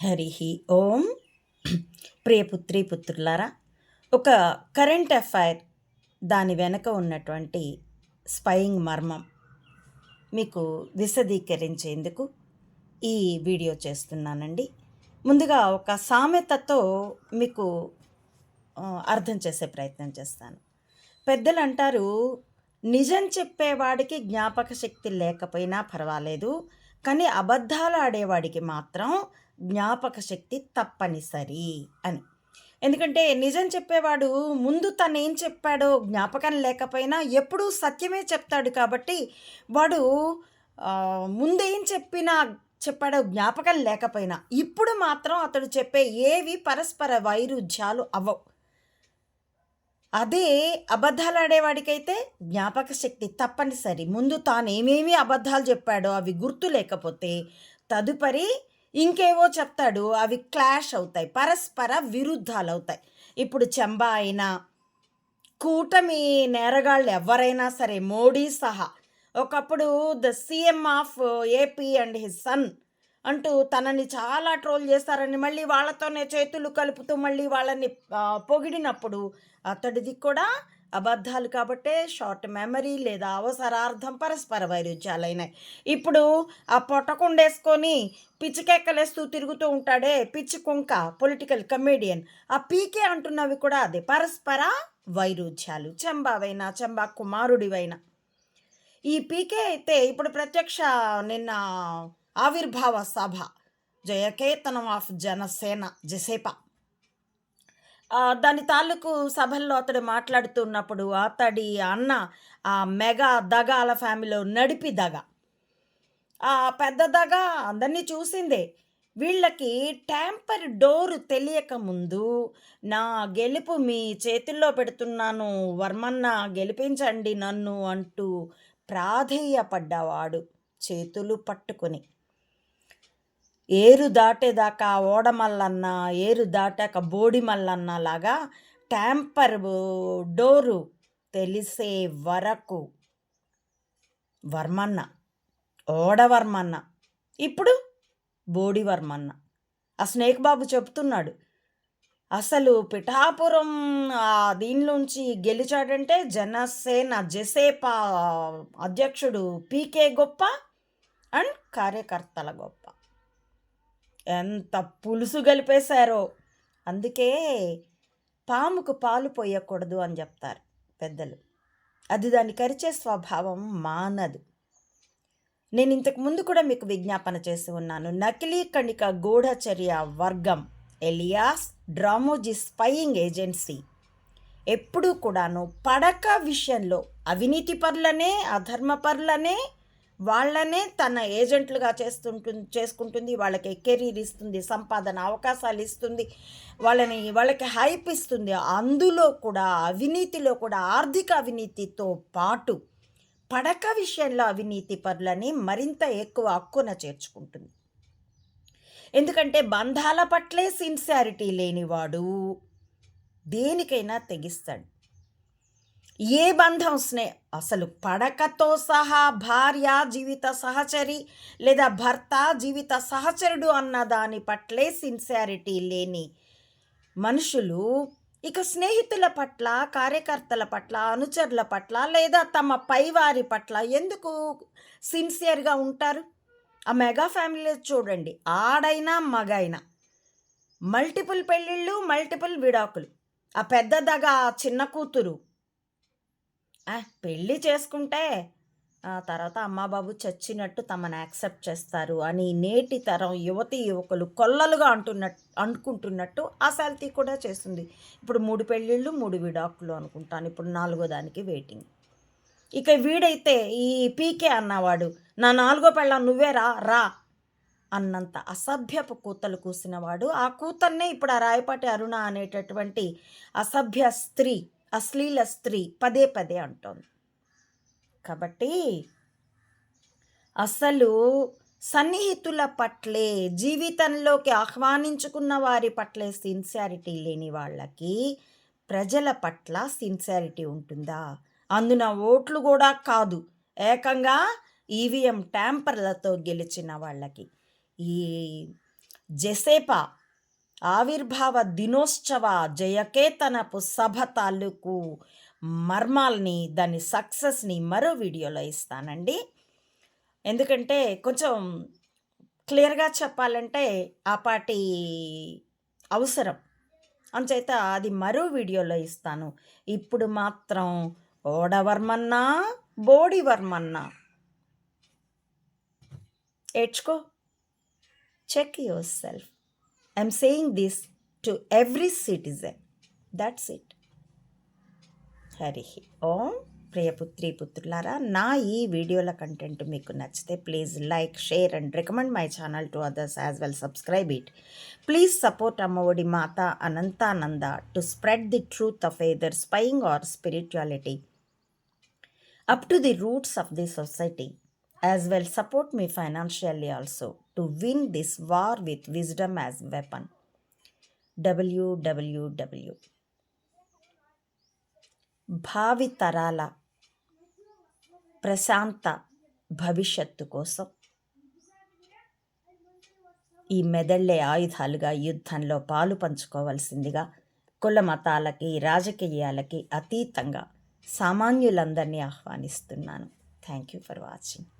హరి ఓం. ప్రియపుత్రి పుత్రులారా ఒక కరెంట్ అఫైర్ దాని వెనక ఉన్నటువంటి స్పయింగ్ మర్మం మీకు విశదీకరించేందుకు ఈ వీడియో చేస్తున్నానండి. ముందుగా ఒక సామెతతో మీకు అర్థం చేసే ప్రయత్నం చేస్తాను. పెద్దలు అంటారు నిజం చెప్పేవాడికి జ్ఞాపక శక్తి లేకపోయినా పర్వాలేదు కానీ అబద్ధాలు ఆడేవాడికి మాత్రం జ్ఞాపక శక్తి తప్పనిసరి అని. ఎందుకంటే నిజం చెప్పేవాడు ముందు తను ఏం చెప్పాడో జ్ఞాపకం లేకపోయినా ఎప్పుడూ సత్యమే చెప్తాడు కాబట్టి వాడు ముందేం చెప్పినా చెప్పాడో జ్ఞాపకం లేకపోయినా ఇప్పుడు మాత్రం అతడు చెప్పే ఏవి పరస్పర వైరుధ్యాలు అవ్వవు. అదే అబద్ధాలు ఆడేవాడికైతే జ్ఞాపక శక్తి తప్పనిసరి. ముందు తాను ఏమేమి అబద్ధాలు చెప్పాడో అవి గుర్తు లేకపోతే తదుపరి ఇంకేవో చెప్తాడు అవి క్లాష్ అవుతాయి పరస్పర విరుద్ధాలు అవుతాయి ఇప్పుడు చెంబా అయినా కూటమి నేరగాళ్ళు ఎవరైనా సరే మోడీ సహా ఒకప్పుడు the CM of AP and his son అంటూ తనని చాలా ట్రోల్ చేస్తారని మళ్ళీ వాళ్ళతోనే చేతులు కలుపుతూ మళ్ళీ వాళ్ళని పొగిడినప్పుడు అతడిది కూడా అబద్ధాలు కాబట్టే షార్ట్ మెమరీ లేదా అవసరార్థం పరస్పర వైరుధ్యాలైనాయి. ఇప్పుడు ఆ పొట్టకుండేసుకొని పిచ్చికెక్కలేస్తూ తిరుగుతూ ఉంటాడే పిచ్చి కుంక పొలిటికల్ కమేడియన్. ఆ పీకే అంటున్నవి కూడా అదే పరస్పర వైరుధ్యాలు. చెంబావైనా చెంబా కుమారుడివైనా. ఈ పీకే అయితే ఇప్పుడు ప్రత్యక్ష నిన్న ఆవిర్భావ సభ జయకేతనం ఆఫ్ జనసేన జసేపా. దాని తాలూకు సభల్లో అతడు మాట్లాడుతున్నప్పుడు అతడి అన్న ఆ మెగా దగాల ఫ్యామిలీలో నడిపి దగ. ఆ పెద్ద దగ అందరినీ చూసిందే. వీళ్ళకి ట్యాంపర్ డోర్ తెలియక ముందు నా గెలుపు మీ చేతుల్లో పెడుతున్నాను వర్మన్న గెలిపించండి నన్ను అంటూ ప్రాధేయపడ్డవాడు చేతులు పట్టుకొని. ఏరు దాటేదాకా ఓడమల్లన్న ఏరు దాటాక బోడి మల్లన్న లాగా ట్యాంపర్ డోరు తెలిసే వరకు వర్మన్న ఓడవర్మన్న ఇప్పుడు బోడివర్మన్న ఆ స్నేక్ బాబు చెప్తున్నాడు అసలు పిఠాపురం దీనిలోంచి గెలిచాడంటే జనసేన జసేప అధ్యక్షుడు పీకే గొప్ప అండ్ కార్యకర్తల గొప్ప. ఎంత పులుసు కలిపేశారో. అందుకే పాముకు పాలు పోయకూడదు అని చెప్తారు పెద్దలు. అది దాన్ని కరిచే స్వభావం మానదు. నేను ఇంతకు ముందు కూడా మీకు విజ్ఞాపన చేసి ఉన్నాను. నకిలీ కణిక గూఢచర్య వర్గం ఎలియాస్ డ్రామోజీ స్పయింగ్ ఏజెన్సీ ఎప్పుడూ కూడాను పడక విషయంలో అవినీతి పరులనే అధర్మ పరులనే వాళ్ళనే తన ఏజెంట్లుగా చేస్తుంటుంది చేసుకుంటుంది వాళ్ళకి కెరీర్ ఇస్తుంది సంపాదన అవకాశాలు ఇస్తుంది వాళ్ళని వాళ్ళకి హైప్ ఇస్తుంది. అందులో కూడా అవినీతిలో కూడా ఆర్థిక అవినీతితో పాటు పడక విషయంలో అవినీతి పరులని మరింత ఎక్కువ హక్కున చేర్చుకుంటుంది. ఎందుకంటే బంధాల పట్లే సిన్సియారిటీ లేనివాడు దేనికైనా తెగిస్తాడు. ఏ బంధం స్నే అసలు పడకతో సహా భార్య జీవిత సహచరి లేదా భర్త జీవిత సహచరుడు అన్న దాని పట్లే సిన్సియారిటీ లేని మనుషులు ఇక స్నేహితుల పట్ల కార్యకర్తల పట్ల అనుచరుల పట్ల లేదా తమ పైవారి పట్ల ఎందుకు సిన్సియర్గా ఉంటారు? ఆ మెగా ఫ్యామిలీ చూడండి. ఆడైనా మగైనా. మల్టిపుల్ పెళ్ళిళ్ళు మల్టిపుల్ విడాకులు. ఆ పెద్దదగా చిన్న కూతురు. పెళ్ళి చేసుకుంటే ఆ తర్వాత అమ్మా బాబు చచ్చినట్టు తమను యాక్సెప్ట్ చేస్తారు అని నేటి తరం యువతి యువకులు కొల్లలుగా అంటున్నట్టు అనుకుంటున్నట్టు ఆ సెల్తీ కూడా చేస్తుంది. ఇప్పుడు మూడు పెళ్ళిళ్ళు మూడు విడాకులు అనుకుంటాను. ఇప్పుడు నాలుగో దానికి వెయిటింగ్. ఇక వీడైతే ఈ పీకే అన్నవాడు నా నాలుగో పెళ్ళ నువ్వే రా రా అన్నంత అసభ్యపు కూతలు కూసినవాడు. ఆ కూతన్నే ఇప్పుడు ఆ రాయపాటి అరుణ అనేటటువంటి అసభ్య స్త్రీ అశ్లీల స్త్రీ పదే పదే అంటోంది. కాబట్టి అసలు సన్నిహితుల పట్లే జీవితంలోకి ఆహ్వానించుకున్న వారి పట్లే సిన్సారిటీ లేని వాళ్ళకి ప్రజల పట్ల సిన్సారిటీ ఉంటుందా? అందున ఓట్లు కూడా కాదు. ఏకంగా ఈవీఎం ట్యాంపర్లతో గెలిచిన వాళ్ళకి. ఈ జెసేపా ఆవిర్భావ దినోత్సవ జయకేతనపు సభ తాలూకు మర్మాల్ని దాని సక్సెస్ని మరో వీడియోలో ఇస్తానండి. ఎందుకంటే కొంచెం క్లియర్గా చెప్పాలంటే ఆ పాటి అవసరం. అంచేత అది మరో వీడియోలో ఇస్తాను. ఇప్పుడు మాత్రం ఓడవర్మన్నా బోడివర్మన్నా. ఏడ్చుకో. Check yourself I'm saying this to every citizen that's it Hari Om ప్రియపుత్రి పుత్రులారా నా ఈ వీడియోల కంటెంట్ మీకు నచ్చితే please like share and recommend my channel to others as well subscribe it please support Ammaodi Mata Anantananda to spread the truth of either spying or spirituality up to the roots of the society as well support me financially also to win this war with wisdom as weapon WWW భావితరాల ప్రశాంత భవిష్యత్తు కోసం ఈ మెదళ్ళే ఆయుధాలుగా యుద్ధంలో పాలు పంచుకోవలసిందిగా కుల మతాలకి రాజకీయాలకి అతీతంగా సామాన్యులందరినీ ఆహ్వానిస్తున్నాను. Thank you for watching